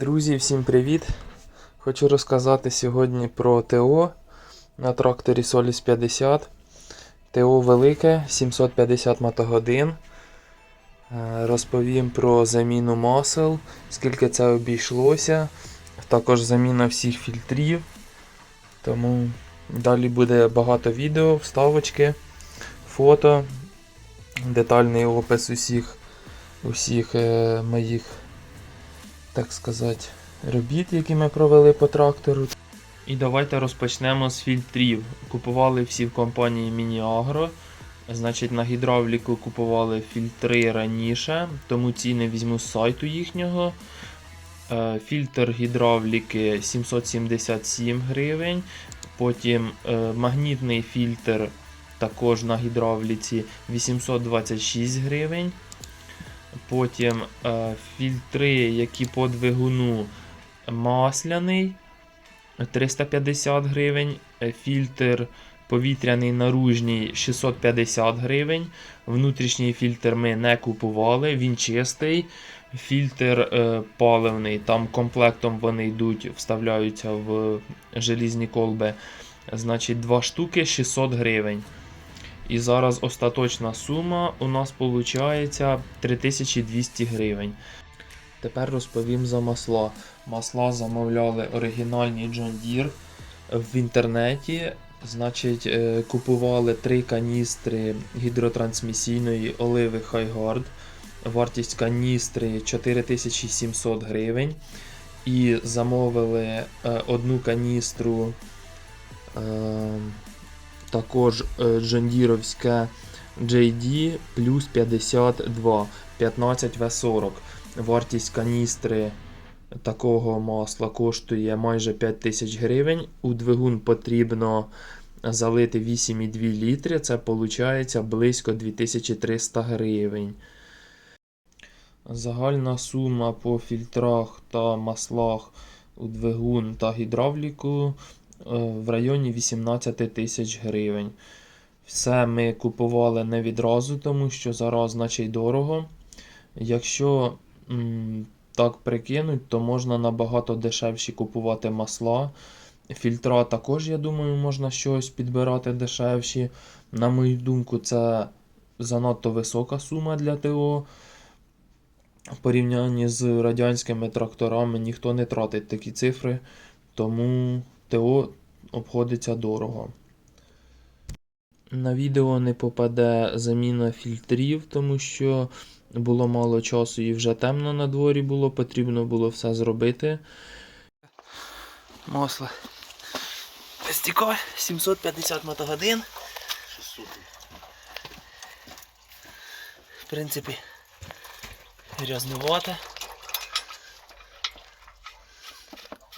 Друзі, всім привіт! Хочу розказати сьогодні про ТО на тракторі Solis 50. ТО велике, 750 мотогодин. Е, Розповім про заміну масел, скільки це обійшлося. Також заміна всіх фільтрів. Тому далі буде багато відео, вставочки, фото, детальний опис усіх, усіх е, моїх так сказати, робіт, які ми провели по трактору. І давайте розпочнемо з фільтрів. Купували всі в компанії Мініагро. Значить, на гідравліку купували фільтри раніше, тому ціни візьму з сайту їхнього. Е, Фільтр гідравліки 777 гривень. Потім е, магнітний фільтр також на гідравліці 826 гривень. Потім е, фільтри, які по двигуну масляний 350 гривень. Е, Фільтр повітряний наружній 650 гривень. Внутрішній фільтр ми не купували, він чистий. Фільтр е, паливний, там комплектом вони йдуть, вставляються в желізні колби. Значить, два штуки 600 гривень. І зараз остаточна сума у нас виходить 3200 гривень. Тепер розповім за масла. Масла замовляли оригінальні John Deere в інтернеті. Значить, е, купували три каністри гідротрансмісійної оливи Highguard. Вартість каністри 4700 гривень. І замовили е, одну каністру. Також е, джондіровське JD плюс 52 15 V40. Вартість каністри такого масла коштує майже 5 тисяч гривень. У двигун потрібно залити 8,2 літри. Це виходить близько 2300 гривень. Загальна сума по фільтрах та маслах у двигун та гідравліку в районі 18 тисяч гривень. Все ми купували не відразу, тому що зараз значить дорого. Якщо м, так прикинуть, то можна набагато дешевші купувати масла. Фільтра також, я думаю, можна щось підбирати дешевші. На мою думку, це занадто висока сума для ТО. В порівнянні з радянськими тракторами ніхто не тратить такі цифри, тому ТО обходиться дорого. На відео не попаде заміна фільтрів, тому що було мало часу і вже темно на дворі було, потрібно було все зробити. Масло. Стіка 750 мотогодин. В принципі, грязнувате.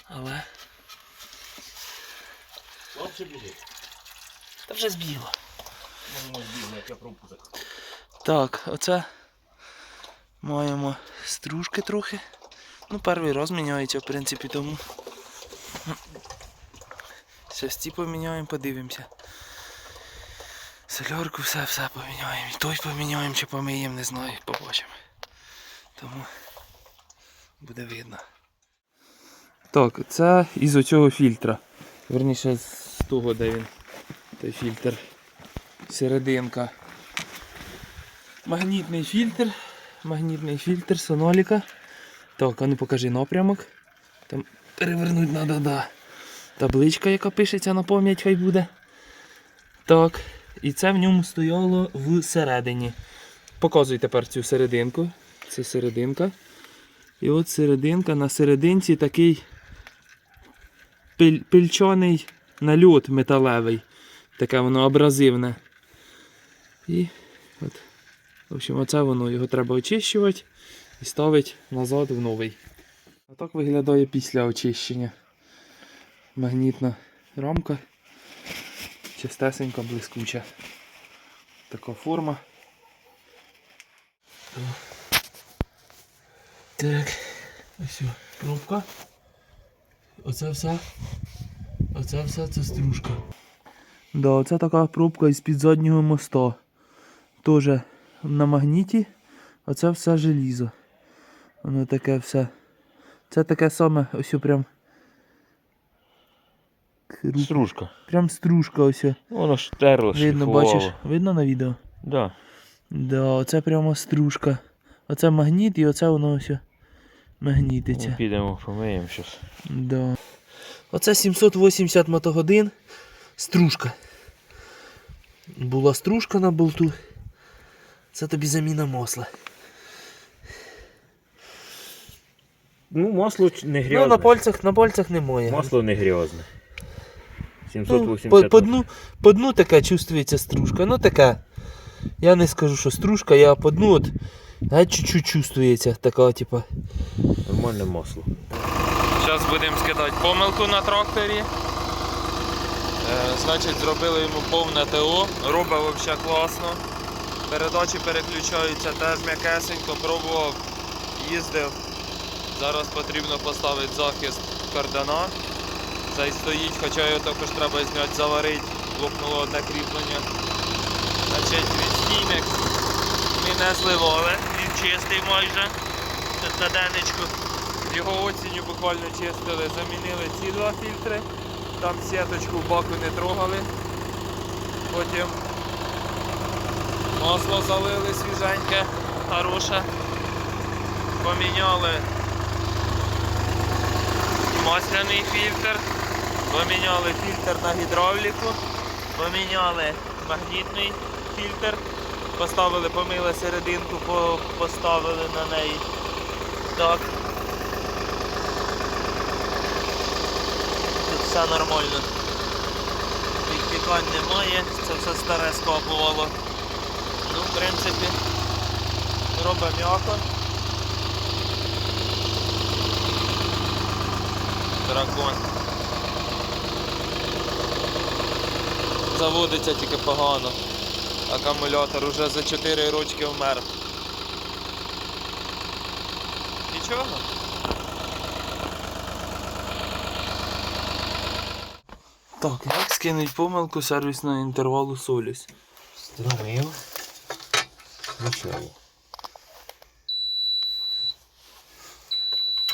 Але. Буде. Та вже збігло. Закрив. Так, оце маємо стружки трохи. Ну, перший раз міняється, в принципі, тому. Зараз ці поміняємо, подивимося. Солярку все, все поміняємо. І той поміняємо чи помиємо, не знаю, побачимо. Тому буде видно. Так, це із оцього фільтра. Верніше з того, де він. Той фільтр. Серединка. Магнітний фільтр. Магнітний фільтр соноліка. Так, а ну покажи напрямок. Там перевернути треба, да. Табличка, яка пишеться на пам'ять, хай буде. Так. І це в ньому стояло всередині. Показуй тепер цю серединку. Це серединка. І от серединка на серединці такий пиль, пильчаний нальот металевий. Таке воно абразивне. І от. В общем, оце воно, його треба очищувати і ставити назад в новий. А так виглядає після очищення. Магнітна рамка. Чистесенька, блискуча. Така форма. Так, ось пробка. Оце все. Оце все це стружка. Да, оце така пробка із-під заднього моста. Тоже на магніті. Оце все желізо. Воно таке все Це таке саме, ось прям. Кру- Стружка. Прям стружка ось. Воно ж терло, Видно, шліфувало. бачиш? Видно на відео? Да. Да, оце прямо стружка. Оце магніт і оце воно ось Ми магнітиться. підемо помиємо щось. Да. Оце 780 мотогодин. Стружка. Була стружка на болту. Це тобі заміна масла. Ну, масло не Ну, на пальцях, на пальцях немає. Масло не грязне. Ну, по, по, дну, по дну така чувствується стружка. Ну така. Я не скажу, що стружка, я по дну от, геть чуть-чуть чувствується така, типа. Нормальне масло. Зараз будемо скидати помилку на тракторі. Е, значить, зробили йому повне ТО. Робить взагалі класно. Передачі переключаються теж м'якесенько, пробував, їздив. Зараз потрібно поставити захист кардана. Цей стоїть, хоча його також треба зняти, заварити, лопнуло одне кріплення. Значить, відстійник ми не зливали, він чистий майже. На денечку. Його осінню буквально чистили, замінили ці два фільтри. Там сіточку в баку не трогали. Потім масло залили свіженьке, хороше. Поміняли масляний фільтр, поміняли фільтр на гідравліку, поміняли магнітний фільтр, поставили, помили серединку, поставили на неї. Так. Все нормально. Відтікань немає, це все старе скапувало. Ну, в принципі, робить м'яко. Дракон. Заводиться тільки погано. Акумулятор уже за 4 рочки вмер. Нічого? Так, як скинуть помилку сервісного інтервалу Соліс? Струмив. Включаю.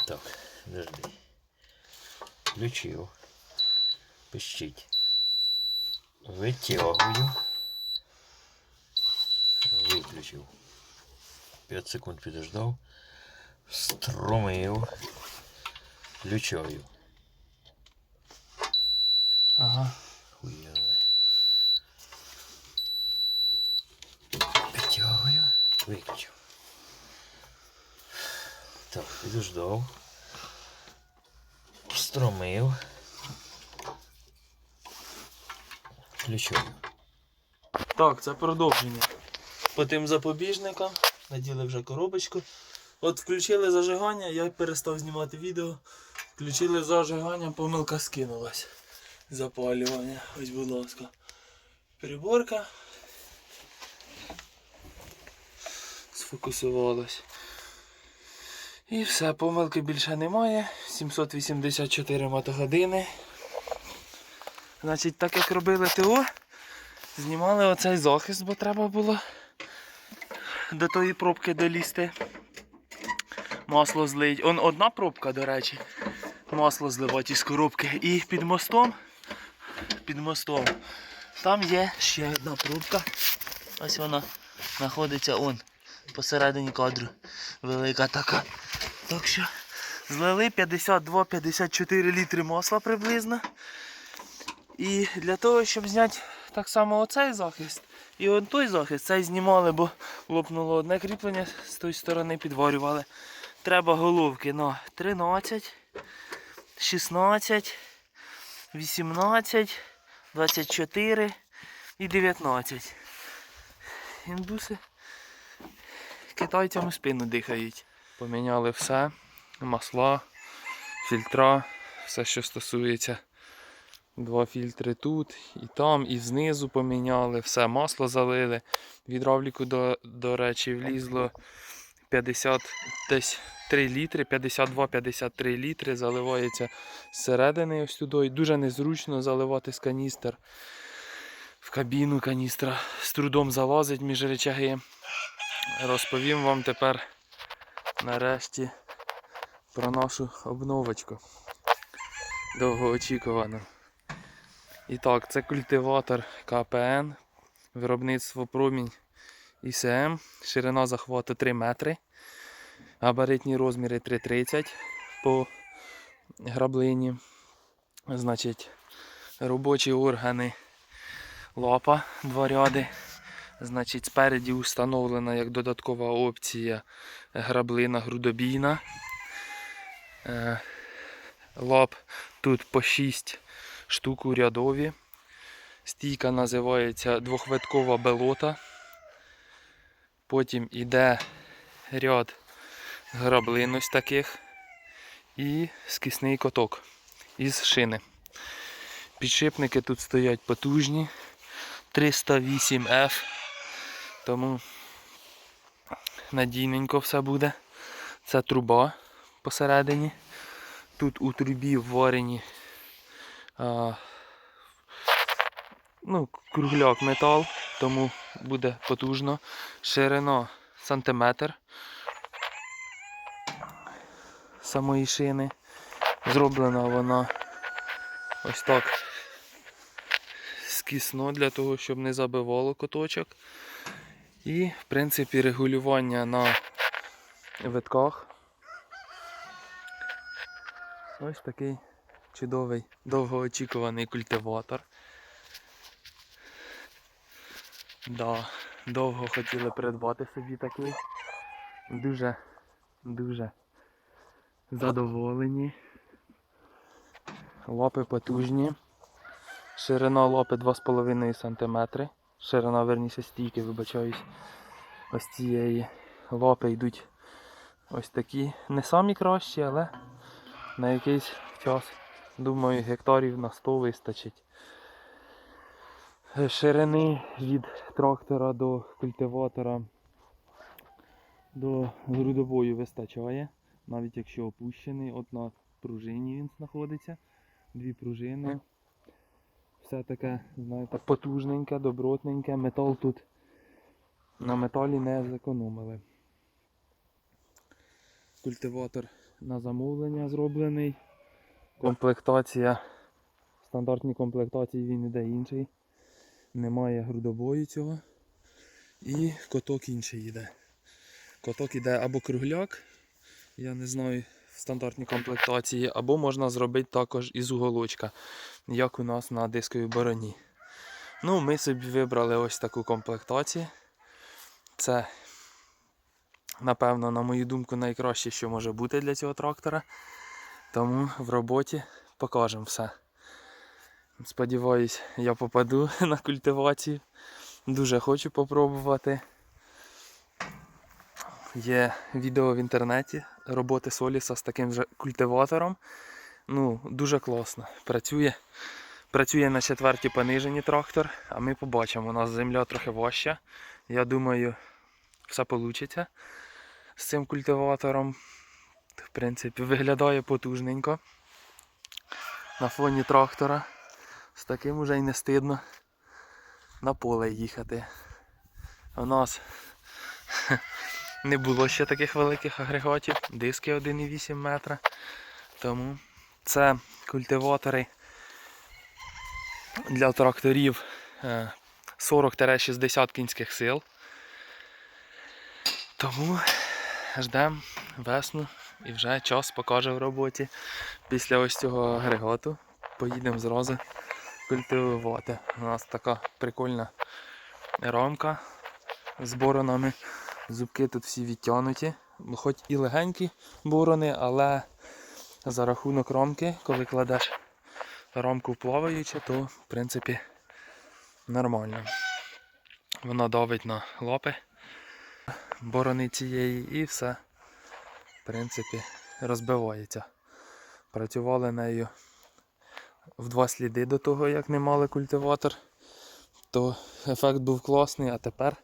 Так, подожди. Включив. Пищить. Витягую. Виключив. 5 секунд підождав. Струмив. Включаю. Ага. Хуяли. Підтягую. Виключив. Так, підождав. Встромив. Включаю. Так, це продовження. По тим запобіжникам наділи вже коробочку. От включили зажигання, я перестав знімати відео. Включили зажигання, помилка скинулась. Запалювання. Ось, будь ласка. Приборка. Сфокусувалась. І все, помилки більше немає. 784 мотогодини. Значить, так як робили ТО, Знімали оцей захист, бо треба було до тої пробки долізти. Масло злить. Он одна пробка, до речі. Масло зливати із коробки. І під мостом. Під мостом. Там є ще одна пробка. Ось вона знаходиться он посередині кадру. Велика така. Так що злили 52-54 літри масла приблизно. І для того, щоб зняти так само оцей захист і от той захист, цей знімали, бо лопнуло одне кріплення з тої сторони підварювали. Треба головки на 13, 16, 18, 24 і 19. Індуси китайцям у спину дихають. Поміняли все, масла, фільтра, все, що стосується. Два фільтри тут, і там, і знизу поміняли, все, масло залили. В Гідравліку, до, до речі, влізло 50, десь 3 літри, 52-53 літри, заливається зсередини ось туди. І дуже незручно заливати з каністр. В кабіну каністра з трудом залазить між речаги. Розповім вам тепер нарешті, про нашу обновочку. Довгоочікувану. І так, це культиватор КПН, виробництво промінь ІСМ, ширина захвату 3 метри, габаритні розміри 3,30 по граблині. Значить, робочі органи лапа, два ряди. Значить, спереді встановлена як додаткова опція граблина грудобійна. Е, Лап тут по 6 штук рядові. Стійка називається двохвиткова белота. Потім іде ряд граблин ось таких і скисний коток із шини. Підшипники тут стоять потужні. 308F. Тому надійненько все буде. Це труба посередині. Тут у трубі вварені а, ну, кругляк метал, тому буде потужно. Ширина сантиметр самої шини. Зроблена вона ось так скісно для того, щоб не забивало коточок. І, в принципі, регулювання на витках. Ось такий чудовий, довгоочікуваний культиватор. Да, довго хотіли придбати собі такий. Дуже, дуже задоволені. Лапи потужні. Ширина лапи 2,5 см. Ширина верніше стійки, вибачаюсь. Ось цієї лапи йдуть ось такі. Не самі кращі, але на якийсь час, думаю, гектарів на 100 вистачить. Ширини від трактора до культиватора до грудової вистачає, навіть якщо опущений, от на пружині він знаходиться. Дві пружини. Все таке, знаєте, потужненьке, добротненьке. Метал тут на металі не зекономили. Культиватор на замовлення зроблений. Комплектація. В стандартній комплектації він іде інший. Немає грудобою цього. І коток інший йде. Коток іде або кругляк, я не знаю, в стандартній комплектації, або можна зробити також із уголочка, як у нас на дисковій бороні. Ну, ми собі вибрали ось таку комплектацію. Це, напевно, на мою думку, найкраще, що може бути для цього трактора. Тому в роботі покажемо все. Сподіваюсь, я попаду на культивацію. Дуже хочу попробувати. Є відео в інтернеті роботи Соліса з таким же культиватором. Ну, дуже класно. Працює. Працює на четвертій пониженні трактор, а ми побачимо. У нас земля трохи важча. Я думаю, все вийде з цим культиватором. В принципі, виглядає потужненько. На фоні трактора. З таким уже й не стидно на поле їхати. У нас не було ще таких великих агрегатів, диски 1,8 метра. Тому це культиватори для тракторів е, 40-60 кінських сил. Тому ждемо весну і вже час покаже в роботі. Після ось цього агрегату поїдемо зразу культивувати. У нас така прикольна рамка з боронами. Зубки тут всі відтягнуті. Хоч і легенькі борони, але за рахунок рамки, коли кладеш рамку в плаваюче, то в принципі нормально. Вона давить на лапи борони цієї і все, в принципі, розбивається. Працювали нею в два сліди до того, як не мали культиватор, то ефект був класний, а тепер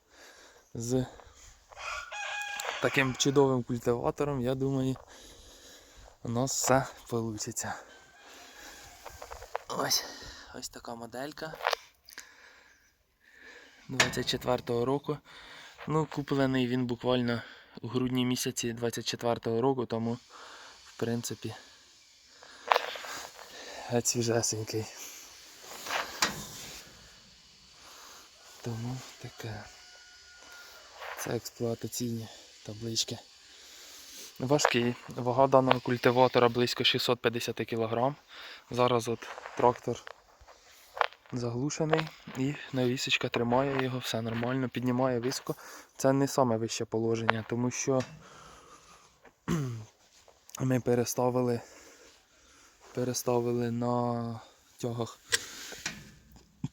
з таким чудовим культиватором, я думаю, у нас все вийде. Ось, ось така моделька 24-го року. Ну, куплений він буквально у грудні місяці 24-го року, тому в принципі, геть свіжесенький. Тому таке. Це експлуатаційні таблички. Важкий. Вага даного культиватора близько 650 кг. Зараз от трактор заглушений і навісочка тримає його, все нормально, піднімає високо. Це не саме вище положення, тому що ми переставили, переставили на тягах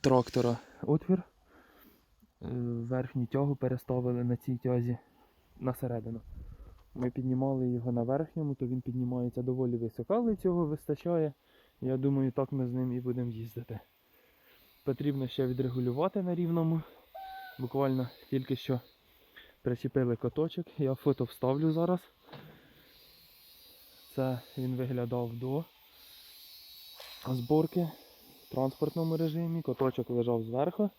трактора отвір. Е, Верхню тягу переставили на цій тязі на середину. Ми піднімали його на верхньому, то він піднімається доволі високо, але цього вистачає. Я думаю, так ми з ним і будемо їздити. Потрібно ще відрегулювати на рівному. Буквально тільки що причепили коточок. Я фото вставлю зараз. Це він виглядав до зборки в транспортному режимі. Коточок лежав зверху.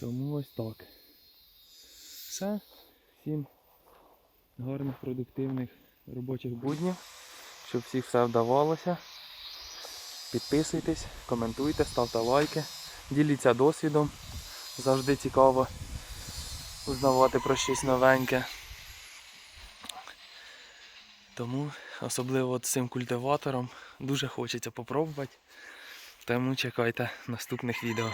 Тому ось так. Все. Всім гарних, продуктивних робочих буднів. Щоб всіх все вдавалося. Підписуйтесь, коментуйте, ставте лайки, діліться досвідом. Завжди цікаво узнавати про щось новеньке. Тому особливо цим культиватором дуже хочеться попробувати. Тому чекайте наступних відео.